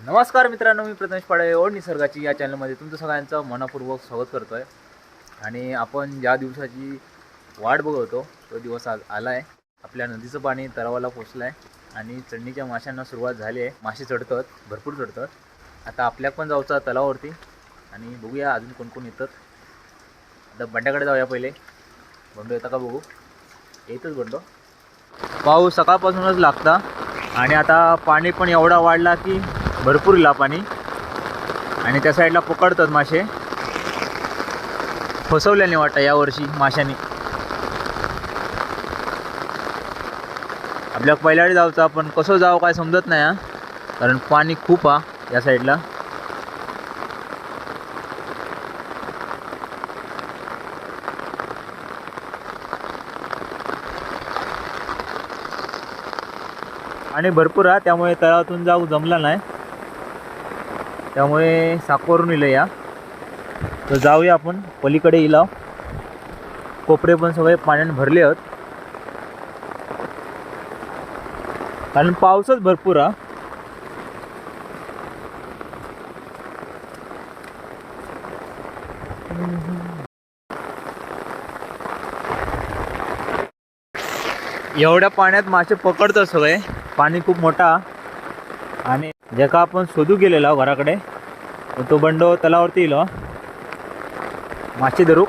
नमस्कार मित्रांनो मी प्रथमेश पाडे ओढ निसर्गाची या चॅनलमध्ये तुमचं सगळ्यांचं मनपूर्वक स्वागत करतो आहे आणि आपण ज्या दिवसाची वाट बघवतो तो दिवस आज आला आहे आपल्या नदीचं पाणी तलावाला पोचलं आहे आणि चढणीच्या माशांना सुरुवात झाली आहे. मासे चढतात भरपूर चढतात. आता आपल्या पण जाऊचा तलावावरती आणि बघूया अजून कोण कोण येतात. आता बंड्याकडे जाऊया पहिले. बंडो येता का बघू? येतच बंडो. पाऊस सकाळपासूनच लागता आणि आता पाणी पण एवढा वाढला की भरपूर इला पाणी. आणि त्या साईडला पकडतात मासे. फसवल्याने वाटतं यावर्षी माशाने. आपल्या पहिल्याकडे जाऊचा आपण कसं जावं काय समजत नाही हा. कारण पाणी खूप हा या साईडला. आणि भरपूर हा त्यामुळे तळातून जाऊ जमला नाही. त्यामुळे साकवरून इलं या. तर जाऊया आपण. पलीकडे इलाव. कोपरे पण सगळे पाण्याने भरले आहेत. कारण पाऊसच भरपूर हा. एवढ्या पाण्यात मासे पकडतो सगळे. पाणी खूप मोठा. आणि ज्याका आपण शोधू गेलेलो घराकडे तो बंडो तलावरती येलो हो. मासे धरू.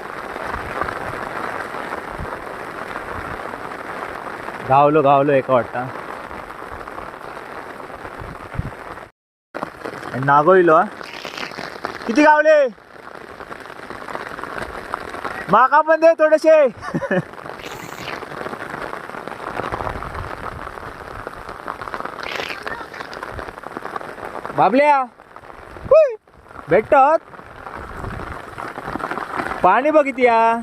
गावलो गावलो एका वाटता. नागो इलो हो. किती गावले माका पण दे थोडेसे. बाबल्या. हुय, भेटत. पाणी बघ किती या.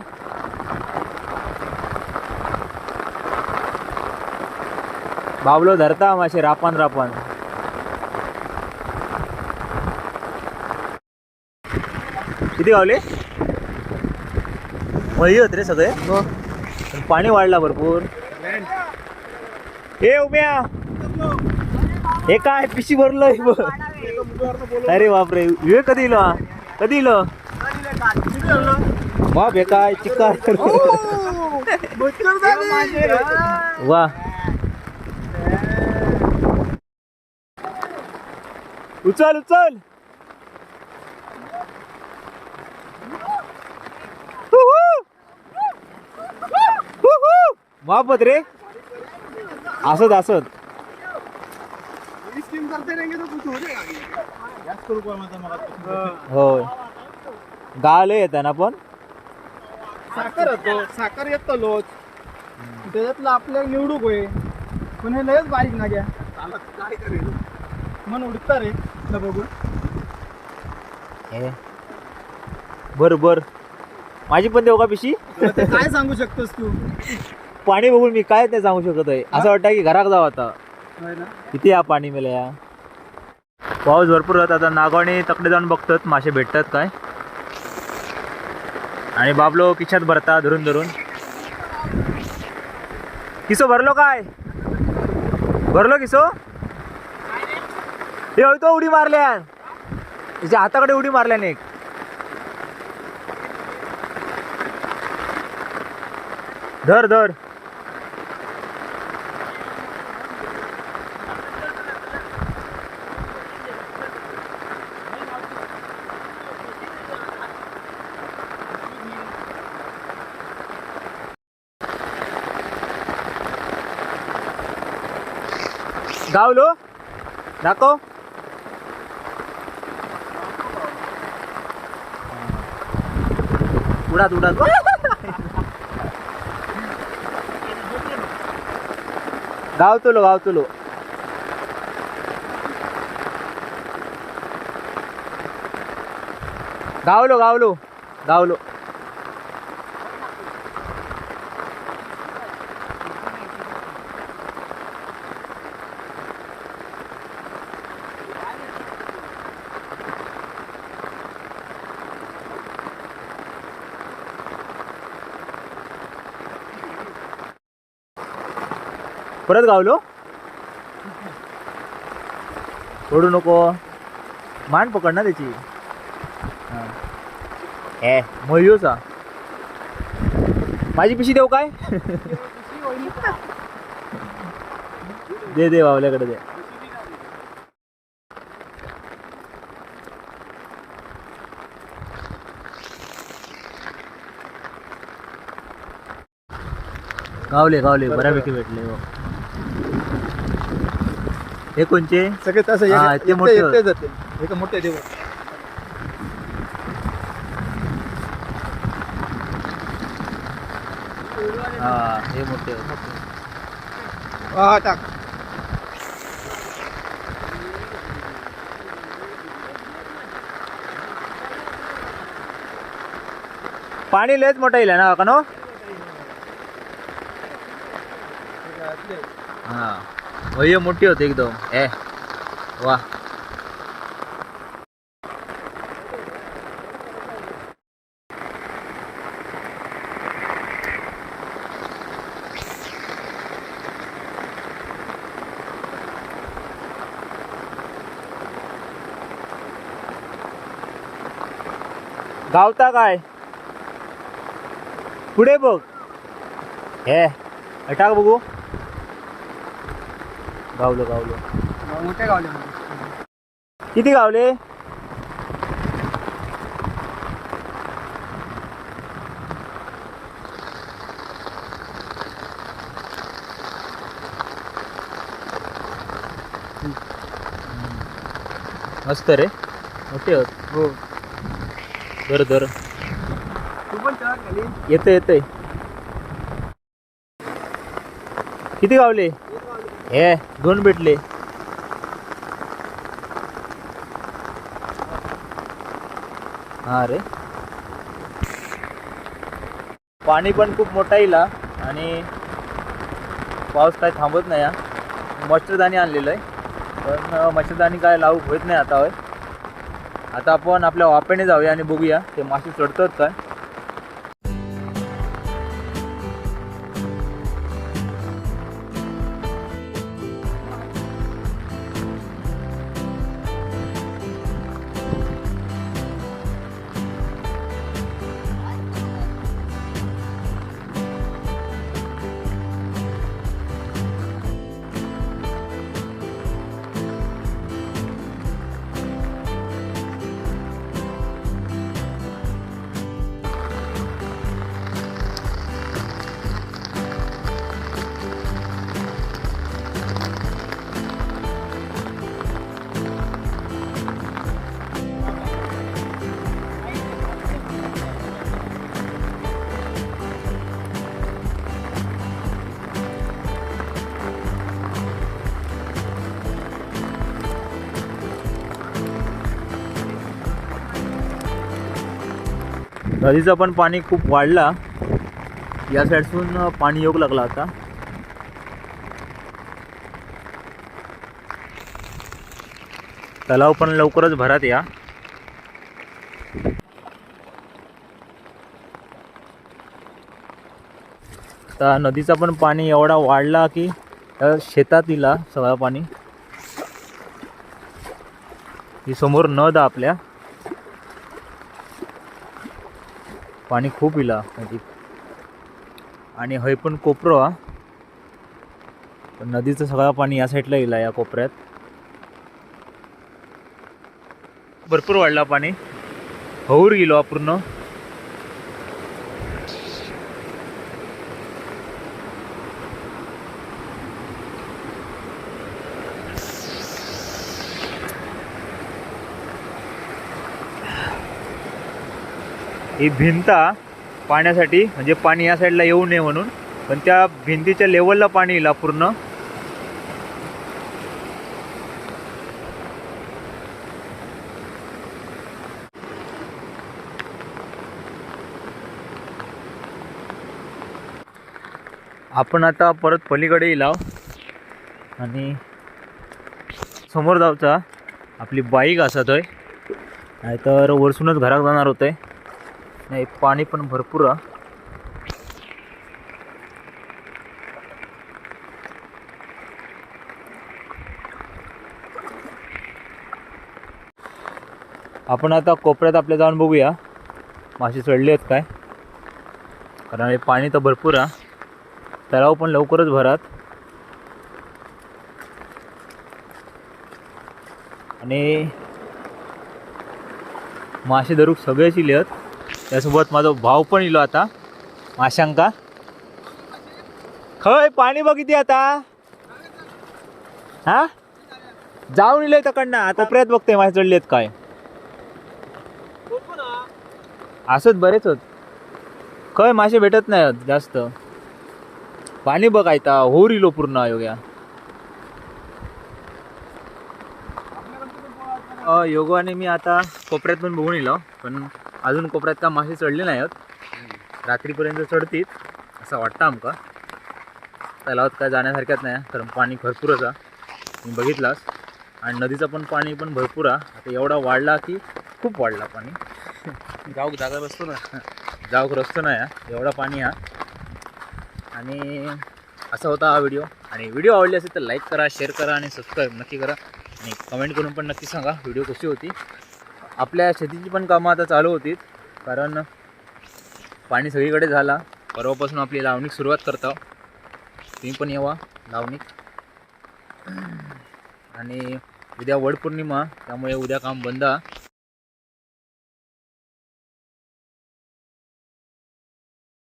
बाबलो धरता मासे रापान रापान किती गावले? मळी होत रे सगळे. पण पाणी वाढला भरपूर. हे उम्या. हे काय पिशी भरलंय बघ. अरे बापरे. विवेक कधी इलो हा? कधी इलो बाप हे काय चिक्कार वा. उचल उचल. बापत रे. असत असत. होय. गावले येतात ना पण? साखर होतो साखर येतो लोच. त्याच्यातलं आपल्या निवडूक होय. पण हे लयच बारीक ना घ्या काय करेल मन उडता रे बघून. हे. बर बर. माझी पण देऊ का पिशी? काय सांगू शकतोस तू? पाणी बघून मी काय ते सांगू शकत आहे. असं वाटतं की घरात जावं आता. किती या पाणी मेलं या पाऊस भरपूर राहत आता नागवाणी तकडे जाऊन बघतात मासे भेटतात काय. आणि बाबलो किशात भरता धरून धरून. किसो भरलो काय? भरलो किसो? हे होय तो उडी मारल्या. तिच्या हाताकडे उडी मारल्याने एक. धर धर. गावलो दाखव उडात उडात गावतलो गावतलो गावलो गावलो गावलो परत गावलो? सोडू नको. मान पकड ना त्याची. हे. ए मयूसा माझी पिशी देऊ काय? दे दे बावल्याकडे दे. गावले गावले. बऱ्यापैकी भेटले हो. हे कोणचे? सगळे तसं हा, एक- ते एकटे- मोठे. एकटे जातील एक मोठे देव हा हे मोठे. हा टाक. पाणी लयच मोठं येईल ना कानो हा. भैया मोठी होते एकदम. ए वा. गावता काय? पुढे बघ. हे हे टाक बघू? गावलो गावलो. मोठे गावले किती गावले? मस्त रे. मोठे हो. दर दर तू पण चढ खाली. येतंय येतंय. किती गावले. हे. दोन भेटले. हा रे. पाणी पण खूप मोठा येईल आणि पाऊस काय थांबत नाही हा. मच्छरदाणी आणलेलं आहे. पण मच्छरदाणी काय लावू होत नाही आता होय. आता आपण आपल्या वापेने जाऊया आणि बघूया. ते मासे चढतात काय. नदीचं पण पाणी खूप वाढला. या साईडसून पाणी येऊ लागला आता. तलाव पण लवकरच भरात या. आता नदीचा पण पाणी एवढा वाढला की शेतात इला सगळं पाणी. ही समोर नद आपल्या. पाणी खूप इला नदीत आणि हय पण कोपरो हा. पण नदीचं सगळं पाणी या साईडला इला या कोपऱ्यात. भरपूर वाढला पाणी. हौर गेलो हा पूर्ण. ही भिंत पाण्यासाठी म्हणजे पाणी या साईडला येऊ नये म्हणून पण त्या भिंतीच्या लेवलला पाणी येईल पूर्ण आपण आता परत पलीकडे येईल आणि समोर जाऊचा आपली बाईक असत आहे नाहीतर वरसूनच घरात जाणार होते नाही पाणी पण भरपूर आहे. आपण आता कोपऱ्यात आपल्या जाऊन बघूया. मासे चढले आहेत काय? कारण हे पाणी तर भरपूर आहे. तलाव पण लवकरच भरात. आणि मासे धरूक सगळेच इले आहेत त्यासोबत माझा भाव पण इलो आता. माशांका. खय पाणी बघितली आता. हा? जाऊन इले तकडनं आता कोपऱ्यात बघते मासे चढलेत काय. असंच बरेच होत. खय मासे भेटत नाही जास्त. पाणी बघ आयता होर इलो पूर्ण अयोग्या योगाने मी आता कोपऱ्यात पण बघून इलो पण अजून कोपऱ्यात का मासे चढले नाही आहेत. रात्रीपर्यंत चढतील असं वाटतं आमका. तलावात काय जाण्यासारख्याच नाही कारण पाणी भरपूरच आहे मी बघितलास. आणि नदीचं पण पाणी पण भरपूर आहे. आता एवढा वाढला की खूप वाढला पाणी. गाव जागा बसतो ना. जाऊक रस्तो नाही आहे. एवढा पाणी हा आणि असा होता हा व्हिडिओ. आणि व्हिडिओ आवडली असेल तर लाईक करा शेअर करा आणि सबस्क्राईब नक्की करा. आणि कमेंट करून पण नक्की सांगा व्हिडिओ कशी होती. आपल्या शेतीची पण कामं आता चालू होती कारण पाणी सगळीकडे झाला. परवापासून आपली लावणीक सुरुवात करता. तुम्ही पण येवा लावणीक. आणि उद्या वडपौर्णिमा त्यामुळे उद्या काम बंद.